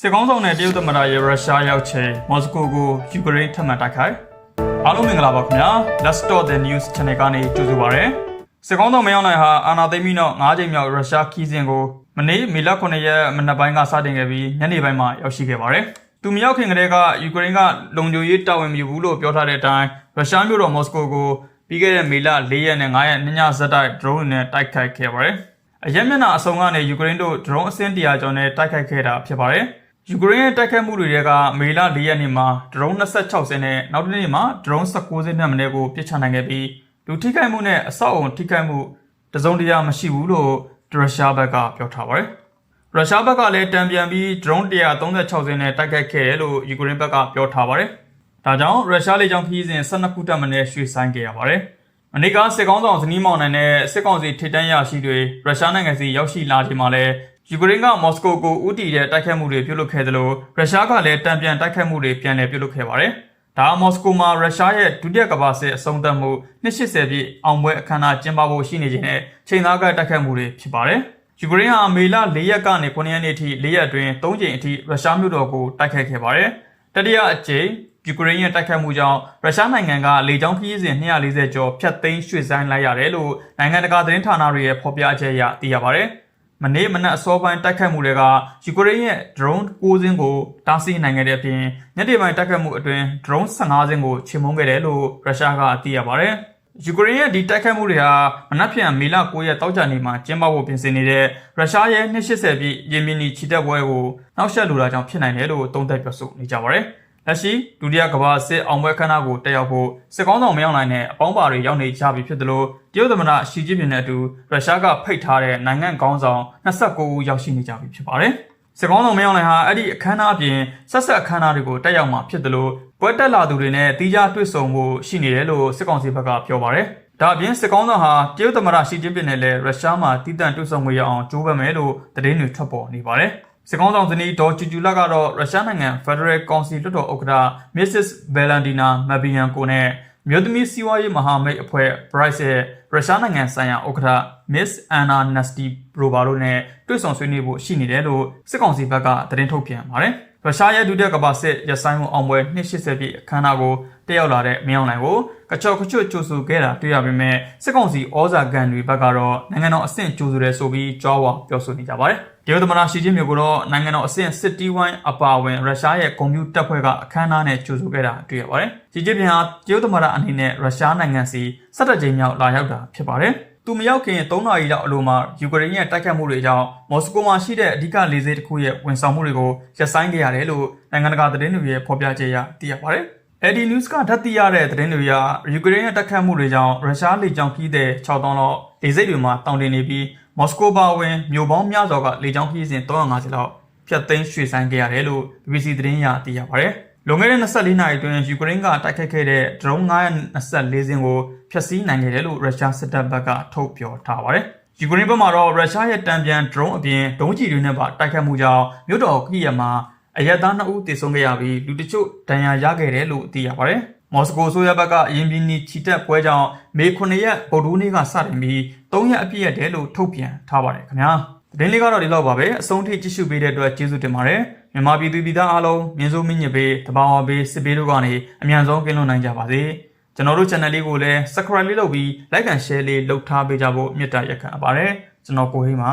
စစ်ကောင်းဆောင်တဲ့တရုတ်သမ္မတရဲ့ရုရှားရောက်ချိန်မော်စကိုကိုယူကရိန်းထပ်မံတိုက်ခိုက်အားလုံးမင်္ဂလာပါခင်ဗျာ Let's Start the News Channel ကနေကြိုဆိုပါရစေစစ်ကောင်းဆောင်မရောက်နိုင်ဟာအာနာသိမ့်ပြီးနောက်၅ချိန်မြောက်ရုရှားခီးစဉ်ကိုမနေ့မေလ9ရက်မနက်ပိုင်းကစတင်ခဲ့ပြီးညနေပိုင်းမှာရောက်ရှိခဲ့ပါတယ်သူမရောက်ခင်ကတည်းကယူကရိန်းကလုံခြုံရေးတာဝန်မယူဘူးလို့ပြောထားတဲ့အတိုင်းရုရှားမြို့တော်မော်စကိုကိုပြီးခဲ့တဲ့မေလ4ရက်နဲ့5ရက်ညညဇက်တိုက် drone နဲ့တိုက်ခိုက်ခဲ့ပါတယ်အရက်မျက်နှာအစုံကနေယူကရိန်းတို့ drone အစင်းတရာကျော်နဲ့တိုက်ခိုက်ခဲ့တာဖြစ်ပါတယ်။ ယူကရိန်းရဲ့တိုက်ခိုက်မှုတွေကမေလ၄ရက်နေ့မှာ drone 26စင်းနဲ့နောက်တစ်နေ့မှာ drone 19စင်းနဲ့မနေ့ကိုပစ်ချနိုင်ခဲ့ပြီးလူထိခိုက်မှုနဲ့အဆောက်အုံထိခိုက်မှုတစုံတရာမရှိဘူးလို့ရုရှားဘက်ကပြောထားပါတယ်။ရုရှားဘက်ကလည်းတံပြန်ပြီး drone 136စင်းနဲ့တိုက်ခိုက်ခဲ့တယ်လို့ယူကရိန်းဘက်ကပြောထားပါတယ်။ဒါကြောင့်ရုရှားလေကြောင်းခီးစဉ်12ခုတက်မနဲ့ရွှေ့ဆိုင်းခဲ့ရပါတယ်။မနေ့ကစစ်ကောင်းဆောင်ဇနီးမောင်နှံနဲ့စစ်ကောင်စီထိပ်တန်းရရှိတွေရုရှားနိုင်ငံစီရောက်ရှိလာချိန်မှာလဲ ယူကရိန်းကမော်စကိုကိုဥတီတဲ့တိုက်ခိုက်မှုတွေပြုလုပ်ခဲ့သလိုရုရှားကလည်းတံပြန်တိုက်ခိုက်မှုတွေပြန်လည်ပြုလုပ်ခဲ့ပါတယ်။ဒါကမော်စကိုမှာရုရှားရဲ့ဒုတိယကမ္ဘာစစ်အဆုံးသတ်မှု280ပြည့်အောင်ပွဲအခမ်းအနားကျင်းပဖို့ရှိနေခြင်းနဲ့ချိန်သားကတိုက်ခိုက်မှုတွေဖြစ်ပါတယ်။ယူကရိန်းဟာမေလ၄ရက်ကနေ9ရက်နေ့အထိ၄ရက်အတွင်း၃ကြိမ်အထိရုရှားမြို့တော်ကိုတိုက်ခိုက်ခဲ့ပါတယ်။တတိယအကြိမ်ယူကရိန်းရဲ့တိုက်ခိုက်မှုကြောင့်ရုရှားနိုင်ငံကလေကြောင်းခရီးစဉ်240ကျော်ဖျက်သိမ်းရွှေ့ဆိုင်းလိုက်ရတယ်လို့နိုင်ငံတကာသတင်းဌာနတွေရဲ့ဖော်ပြချက်အရသိရပါတယ်။ မနေ့မနက်အစောပိုင်းတိုက်ခိုက်မှုတွေကယူကရိန်းရဲ့ drone 6စင်းကိုတားဆီးနိုင်ခဲ့တဲ့အပြင်ညနေပိုင်းတိုက်ခိုက်မှုအတွင်း drone 15စင်းကိုချေမှုန်းခဲ့တယ်လို့ရုရှားကသိရပါတယ်။ယူကရိန်းရဲ့ဒီတိုက်ခိုက်မှုတွေဟာမနက်ဖြန်မေလ9ရက်တောက်ကြနေ့မှာကျင်းပဖို့ပြင်ဆင်နေတဲ့ရုရှားရဲ့280ပြည့်ရေမီနီချီတက်ပွဲကိုနောက်ဆက်လိုတာကြောင့်ဖြစ်နိုင်တယ်လို့သုံးသပ်ပြောဆိုနေကြပါတယ်။ လက်ရှိဒုတိယကမ္ဘာစစ်အောင်ပွဲခမ်းနားကိုတက်ရောက်ဖို့စစ်ကောင်းဆောင်မရောက်နိုင်တဲ့အပေါင်းပါတွေရောက်နေကြပြီဖြစ်သလိုတရုတ်သမ္မတရှီကျင်းပင်နဲ့အတူရုရှားကဖိတ်ထားတဲ့နိုင်ငံကောင်းဆောင်29ဦးရောက်ရှိနေကြပြီဖြစ်ပါတယ်။စစ်ကောင်းဆောင်မရောက်နိုင်ဟာအဲ့ဒီအခမ်းအနားအပြင်ဆက်ဆက်အခမ်းအနားတွေကိုတက်ရောက်မှာဖြစ်သလိုပွဲတက်လာသူတွေနဲ့တီးခြားတွေ့ဆုံမှုရှိနေတယ်လို့စစ်ကောင်စီဘက်ကပြောပါတယ်။ဒါအပြင်စစ်ကောင်းဆောင်ဟာတရုတ်သမ္မတရှီကျင်းပင်နဲ့လည်းရုရှားမှာတည်တံ့တွေ့ဆုံမှုရအောင်ကြိုးပမ်းမယ်လို့သတင်းတွေထွက်ပေါ်နေပါတယ်။ စစ်ကောင်းဆောင်ဇနီးဒေါ်ကျူကျူလာကတော့ရုရှားနိုင်ငံ Federal Council လွှတ်တော်ဥက္ကဋ္ဌ Mrs. Valentina Matviyenko နဲ့မြို့သမီးစီးပွားရေးမဟာမိတ်အဖွဲ့ Bryce ရဲ့ရုရှားနိုင်ငံဆိုင်ရာဥက္ကဋ္ဌ Miss Anna Nesterova တို့နဲ့တွေ့ဆုံဆွေးနွေးဖို့ရှိနေတယ်လို့စစ်ကောင်စီဘက်ကသတင်းထုတ်ပြန်ပါတယ်။ရုရှားရဲ့ဒုတိယကမ္ဘာစစ်ရဆိုင်မှုအောင်ပွဲ280ပြည့်အခမ်းအနားကိုတက်ရောက်လာတဲ့မြောင်နိုင်ကိုကချော်ကချွတ်ကြိုဆိုခဲ့တာတွေ့ရပေမဲ့စစ်ကောင်စီဩဇာကန်တွေဘက်ကတော့နိုင်ငံတော်အဆင့်ကြိုဆိုတယ်ဆိုပြီးကြွားဝါပြောဆိုနေကြပါတယ်။ တရုတ်သမ္မတရှီကျင်းပင်ကတော့နိုင်ငံတော်အဆင့်စစ်တီဝိုင်းအပါအဝင်ရုရှားရဲ့ကွန်ပျူတာတပ်ဖွဲ့ကအခမ်းအနားနဲ့ကြိုဆိုခဲ့တာတွေ့ရပါတယ်။ရှီကျင်းပင်ဟာတရုတ်သမ္မတအနေနဲ့ရုရှားနိုင်ငံစီ၁၇ကြိမ်မြောက်လာရောက်တာဖြစ်ပါတယ်။သူမရောက်ခင်3နာရီလောက်အလိုမှာယူကရိန်းရဲ့တိုက်ခတ်မှုတွေကြောင့်မော်စကိုမှာရှိတဲ့အဓိကလေဆိပ်တစ်ခုရဲ့ဝန်ဆောင်မှုတွေကိုရပ်ဆိုင်းခဲ့ရတယ်လို့နိုင်ငံတကာသတင်းတွေရဲ့ဖော်ပြချက်အရသိရပါတယ်။ AD News ကဓာတ်သိရတဲ့သတင်းတွေအရယူကရိန်းရဲ့တိုက်ခတ်မှုတွေကြောင့်ရုရှားလေကြောင်းခီးတဲ့6000လောက်လေဆိပ်တွေမှာတောင်တင်နေပြီး မော်စကိုပါဝင်မြို့ပေါင်းများစွာကလေကြောင်းခီးစဉ်350လောက်ဖျက်သိမ်းရွှေ့ဆိုင်းခဲ့ရတယ်လို့ BBC သတင်းရသိရပါတယ်။လွန်ခဲ့တဲ့24နာရီအတွင်းယူကရိန်းကတိုက်ခတ်ခဲ့တဲ့ drone 924စင်းကိုဖျက်ဆီးနိုင်ခဲ့တယ်လို့ရုရှားစစ်တပ်ဘက်ကထုတ်ပြောထားပါတယ်။ယူကရိန်းဘက်မှာတော့ရုရှားရဲ့တံပြန် drone အပြင်ဒုံးကျည်တွေနဲ့ပါတိုက်ခတ်မှုကြောင့်မြို့တော်ကီယမှာအရက်သား2ဦးသေဆုံးခဲ့ရပြီးလူတချို့ဒဏ်ရာရခဲ့တယ်လို့သိရပါတယ်။ မော်စကိုဆိုရဘက်ကအရင်ပြည်နီချီတက်ပွဲကြောင့်မေ9ရက်ဗုဒ္ဓဟူးနေ့ကစတင်ပြီး3ရက်အပြည့်ရတယ်လို့ထုတ်ပြန်ထားပါတယ်ခင်ဗျာ။သတင်းလေးကတော့ဒီလောက်ပါပဲအဆုံးထိကြည့်ရှုပေးတဲ့အတွက်ကျေးဇူးတင်ပါတယ်မြန်မာပြည်သူပြည်သားအားလုံးမြင်းစိုးမင်းညစ်ပေးတဘာဝပေးစစ်ပေးတို့ကနေအမြန်ဆုံးကင်းလွတ်နိုင်ကြပါစေကျွန်တော်တို့ channel လေးကိုလည်း subscribe လေးလုပ်ပြီး like and share လေးလုပ်ထားပေးကြဖို့မေတ္တာရက်ခံအပ်ပါတယ်ကျွန်တော်ကိုဟိန်းပါ